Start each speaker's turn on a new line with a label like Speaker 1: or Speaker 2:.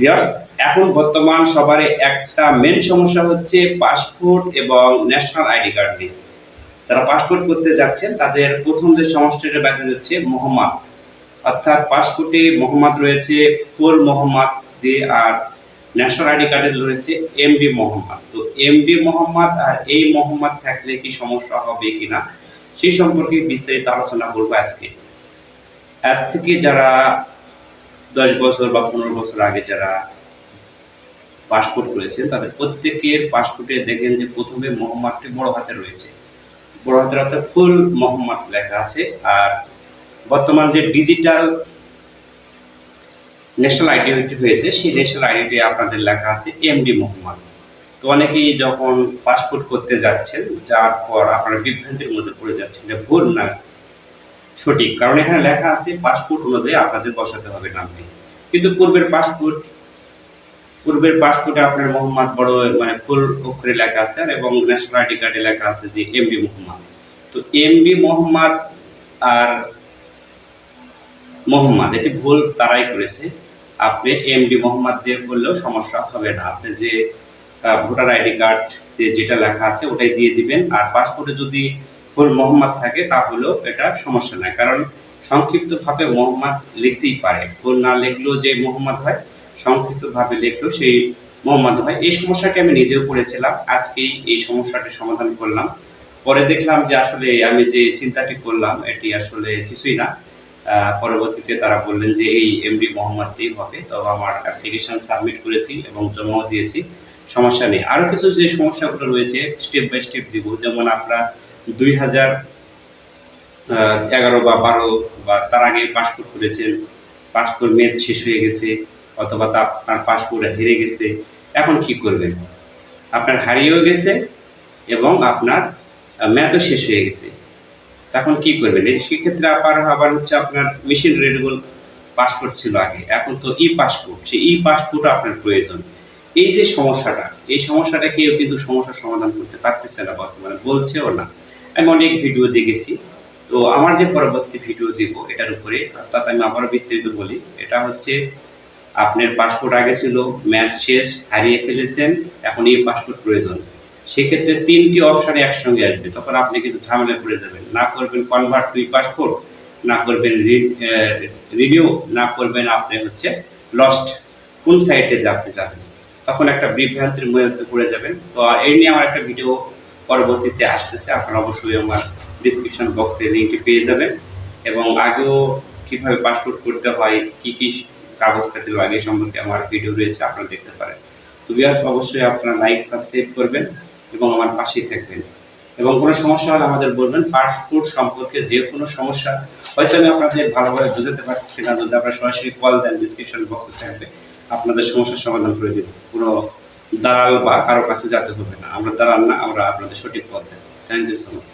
Speaker 1: Viewers এখন বর্তমান সবারই একটা মেন সমস্যা হচ্ছে পাসপোর্ট এবং ন্যাশনাল আইডি কার্ড নিয়ে। যারা পাসপোর্ট করতে যাচ্ছেন, তাদের প্রথম যে সমস্যাটা দেখা যাচ্ছে মোহাম্মদ। অর্থাৎ পাসপোর্টে মোহাম্মদ রয়েছে ফুল মোহাম্মদ দিয়ে আর ন্যাশনাল আইডি কার্ডে রয়েছে এম বি মোহাম্মদ। তো এম বি মোহাম্মদ আর এই মোহাম্মদ থাকলে কি সমস্যা হবে কিনা, সেই সম্পর্কে বিস্তারিত আলোচনা করব আজকে। আজ থেকে যারা দশ বছর বা পনেরো বছর আগে যারা পাসপোর্ট করেছেন, তাদের প্রত্যেকের পাসপোর্টে দেখেন যে প্রথমে মোহাম্মদটি বড় হাতে রয়েছে। বড় হাতের অর্থাৎ ফুল মোহাম্মদ লেখা আছে। আর বর্তমান যে ডিজিটাল ন্যাশনাল আইডেন্টি হয়েছে, সেই ন্যাশনাল আইডেন্টি আপনাদের লেখা আছে এমডি মোহাম্মদ তো অনেকেই যখন পাসপোর্ট করতে যাচ্ছেন, যার পর আপনারা বিভ্রান্তির মধ্যে পড়ে যাচ্ছেন ভুল না। সঠিক। কারণ এখানে লেখা আছে পাসপোর্ট অনুযায়ী আপনাদের বসাতে হবে নামটি। কিন্তু পূর্বের পাসপোর্ট, পূর্বের পাসপোর্টে আপনার মোহাম্মদ বড় মানে ফুল অক্ষরে লেখা আছে এবং ন্যাশনাল আইডি কার্ডে লেখা আছে যে এমবি মোহাম্মদ। তো এমবি মোহাম্মদ আর মোহাম্মদ, এটি ভুল তারাই করেছে। আপনি এমডি মোহাম্মদ দিয়ে করলেও সমস্যা হবে না। আপনি যে ভোটার আইডি কার্ড যেটা লেখা আছে ওটাই দিয়ে দিবেন। আর পাসপোর্টে যদি ফুল মোহাম্মদ থাকে, তা তাহলেও এটা সমস্যা নাই কারণ সংক্ষিপ্তভাবে মোহাম্মদ লিখতেই পারে। ফুল না লিখলেও যে মোহাম্মদ হয়, সংক্ষিপ্তভাবে লিখলেও সেই মোহাম্মদ হয়। এই সমস্যাটি আমি নিজেও পড়েছিলাম আজকেই এই সমস্যাটি সমাধান করলাম। পরে দেখলাম যে আসলে আমি যে চিন্তাটি করলাম, এটি আসলে কিছুই না। পরবর্তীতে তারা বললেন যে এই এমডি মোহাম্মদই হবে। তো আমার অ্যাপ্লিকেশন সাবমিট করেছি এবং জমাও দিয়েছি। সমস্যা নেই। আরও কিছু যে সমস্যাগুলো রয়েছে স্টেপ বাই স্টেপ দিব। যেমন আপনার দুই হাজার এগারো বা বারো বা তার আগে পাসপোর্ট করেছেন পাসপোর্ট মেয়াদ শেষ হয়ে গেছে, অথবা তা আপনার পাসপোর্ট হেরে গেছে। এখন কি করবেন? আপনার হারিয়েও গেছে এবং আপনার মেয়াদও শেষ হয়ে গেছে। তখন কি করবেন? এই সেক্ষেত্রে আবার আবার হচ্ছে আপনার মেশিন রেডেবল পাসপোর্ট ছিল আগে। এখন তো ই পাসপোর্ট সেই ই পাসপোর্ট আপনার প্রয়োজন। এই যে সমস্যাটা, এই সমস্যাটা কেউ কিন্তু সমস্যার সমাধান করতে পারতেছে না বর্তমানে, বলছেও না। আমি অনেক ভিডিও দেখেছি। তো আমার যে পরবর্তী ভিডিও দিব, এটার উপরে, অর্থাৎ আমি আবারও বিস্তারিত বলি, এটা হচ্ছে আপনার পাসপোর্ট আগে ছিল ম্যাচ শেষ, হারিয়ে ফেলেছেন, এখন এই পাসপোর্ট প্রয়োজন। সেক্ষেত্রে তিনটি অপশন একসঙ্গে আসবে, তখন আপনি কিন্তু ঝামেলা পড়ে যাবেন। না করবেন কনভার্ট টু পাসপোর্ট না করবেন রিনিউ না করবেন আপনি হচ্ছে লস্ট কোন সাইটে আপনি যাবেন। তখন একটা বিভ্রান্তির মধ্যে পড়ে যাবেন। তো এই নিয়ে আমার একটা ভিডিও পরবর্তীতে আসতেছে, আপনারা অবশ্যই আমার ডিসক্রিপশন বক্সে লিঙ্কটি পেয়ে যাবেন। এবং আগেও কীভাবে পাসপোর্ট করতে হয়, কি কি কাগজপাতি লাগে সম্পর্কে আমার ভিডিও রয়েছে, আপনারা দেখতে পারেন। তো বিয়ার্স অবশ্যই আপনারা লাইক সাবস্ক্রাইব করবেন এবং আমার পাশেই থাকবেন। এবং কোনো সমস্যা হলে আমাদের বলবেন পাসপোর্ট সম্পর্কে যে কোনো সমস্যা, হয়তো আমি আপনাদের ভালোভাবে বুঝাতে পারছি না, যদি আপনারা সরাসরি কল দেন ডিসক্রিপশন বক্সে থাকবে, আপনাদের সমস্যার সমাধান করে দেব। কোনো দালাল বা কারও কাছে যাতে হবে না। আমরা দালাল না, আমরা আপনাদের সঠিক পথ। দেব থ্যাংক ইউ সো মাচ